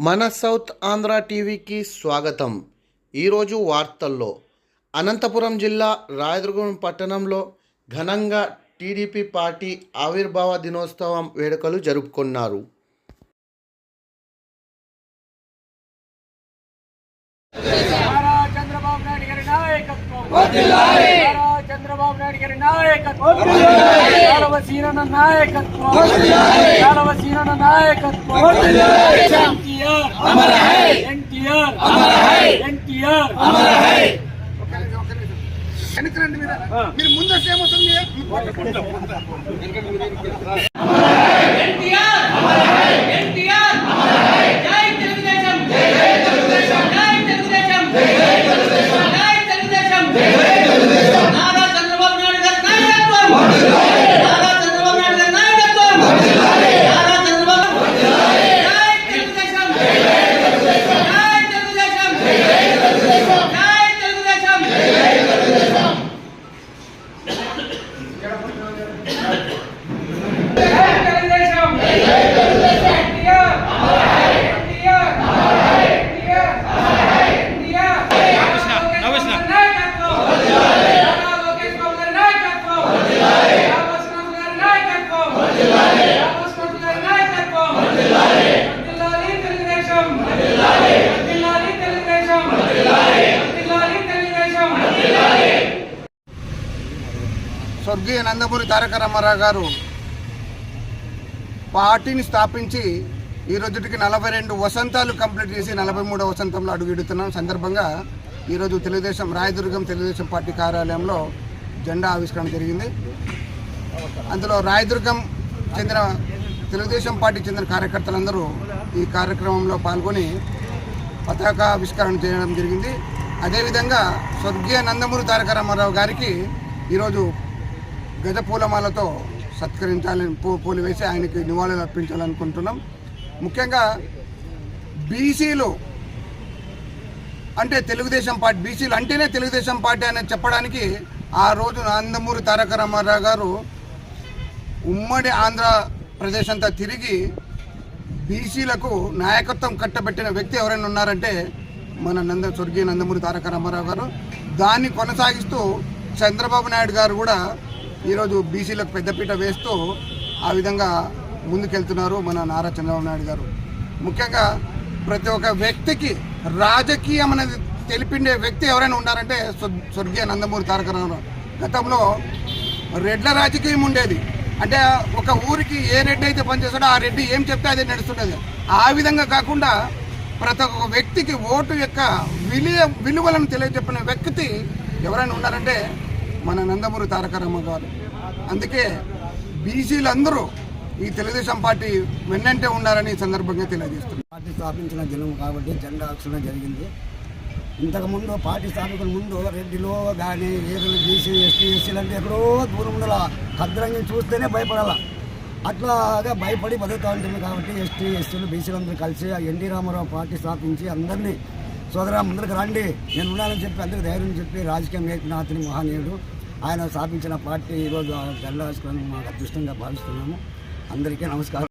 మన సౌత్ ఆంధ్ర టీవీకి స్వాగతం. ఈరోజు వార్తల్లో. అనంతపురం జిల్లా రాయదుర్గం పట్టణంలో ఘనంగా టీడీపీ పార్టీ ఆవిర్భావ దినోత్సవం వేడుకలు జరుపుకున్నారు. నారా చంద్రబాబు నాయుడు గారి నాయకత్వం. చంద్రబాబు నాయుడు గారి నాయకత్వం. సీనన్న నాయకత్వం. సీనన్న నాయకత్వం. ఎన్టీఆర్. ఎన్టీఆర్. ఎన్టీఆర్. వెనకరండి మీరు మీరు ముందు వస్తే ఏమవుతుంది ఎన్టీఆర్ జై తెలుగుదేశం జై తెలుగుదేశం జై తెలుగుదేశం జై తెలుగుదేశం జై తెలుగుదేశం జై తెలుగుదేశం నారా చంద్రబాబు నాయుడు గారి నాయకత్వం నారా చంద్రబాబు నాయుడు గారి నాయకత్వం నారా చంద్రబాబు జై తెలుగుదేశం జై తెలుగుదేశం జై తెలుగుదేశం జై తెలుగుదేశం జై తెలుగుదేశం జై తెలుగుదేశం తెలుగుదేశం ఎన్టీఆర్ ఎన్టీఆర్ ఎన్టీఆర్ ఎన్టీఆర్ నాయకత్వం నారా లోకేష్ బాబు గారి నాయకత్వం రామకృష్ణ గారి నాయకత్వం రామకృష్ణ గారి నాయకత్వం వర్ధిల్లాలి తెలుగుదేశం వర్ధిల్లాలి తెలుగుదేశం వర్ధిల్లాలి తెలుగుదేశం స్వర్గీయ నందమూరి తారక రామారావు గారు పార్టీని స్థాపించి ఈ రోజుకి నలభై రెండు వసంతాలు కంప్లీట్ చేసి నలభై మూడో వసంతంలో అడుగుడుతున్నాం సందర్భంగా ఈరోజు తెలుగుదేశం రాయదుర్గం తెలుగుదేశం పార్టీ కార్యాలయంలో జెండా ఆవిష్కరణ జరిగింది. అందులో రాయదుర్గం చెందిన తెలుగుదేశం పార్టీ చెందిన కార్యకర్తలందరూ ఈ కార్యక్రమంలో పాల్గొని పతాకావిష్కరణ చేయడం జరిగింది. అదేవిధంగా స్వర్గీయ నందమూరి తారక రామారావు గారికి ఈరోజు గజ పూలమాలతో సత్కరించాలని పూలు వేసి ఆయనకి నివాళులు అర్పించాలనుకుంటున్నాం. ముఖ్యంగా బీసీలు అంటే తెలుగుదేశం పార్టీ బీసీలు అంటేనే తెలుగుదేశం పార్టీ అని చెప్పడానికి ఆ రోజు నందమూరి తారక రామారావు గారు ఉమ్మడి ఆంధ్రప్రదేశ్ అంతా తిరిగి బీసీలకు నాయకత్వం కట్టబెట్టిన వ్యక్తి ఎవరైనా ఉన్నారంటే మన నంద స్వర్గీయ నందమూరి తారక రామారావు గారు. దాన్ని కొనసాగిస్తూ చంద్రబాబు నాయుడు గారు కూడా ఈరోజు బీసీలకు పెద్దపీట వేస్తూ ఆ విధంగా ముందుకెళ్తున్నారు మన నారా చంద్రబాబు నాయుడు గారు. ముఖ్యంగా ప్రతి ఒక్క వ్యక్తికి రాజకీయం అనేది తెలిపిండే వ్యక్తి ఎవరైనా ఉన్నారంటే స్వర్గీయ నందమూరి తారక రామారావు. గతంలో రెడ్ల రాజకీయం ఉండేది. అంటే ఒక ఊరికి ఏ రెడ్డి అయితే పనిచేస్తాడో ఆ రెడ్డి ఏం చెప్తే అదే నడుస్తుండేది. ఆ విధంగా కాకుండా ప్రతి ఒక్క వ్యక్తికి ఓటు యొక్క విలువ విలువలను తెలియజెప్పిన వ్యక్తి ఎవరైనా ఉన్నారంటే మన నందమూరి తారక గారు. అందుకే బీసీలందరూ ఈ తెలుగుదేశం పార్టీ వెన్నంటే ఉన్నారని సందర్భంగా తెలియజేస్తున్నారు పార్టీ స్థాపించిన దినం కాబట్టి జెండా ఆవిష్కరణ జరిగింది. ఇంతకుముందు పార్టీ స్థాపకుల ముందు రెడ్డిలో కానీ ఏదులు బీసీ ఎస్టీ ఎస్సీలు అంటే ఎక్కడో దూరం ఉండాల? ఖద్రంగా చూస్తేనే భయపడాల? అట్లాగా భయపడి బతుకుతూ ఉంటుంది కాబట్టి ఎస్టీ ఎస్సీలు బీసీలందరూ కలిసి ఎన్టీ రామారావు పార్టీ స్థాపించి అందరినీ సోదరా ముందరికి రండి నేను ఉండాలని చెప్పి అందరికి ధైర్యం చెప్పి రాజకీయం నేర్పిన అతని మహానీయుడు. ఆయన స్థాపించిన పార్టీ ఈరోజు ఆ జెండా ఆవిష్కరణ మాకు అదృష్టంగా భావిస్తున్నాము. అందరికీ నమస్కారం.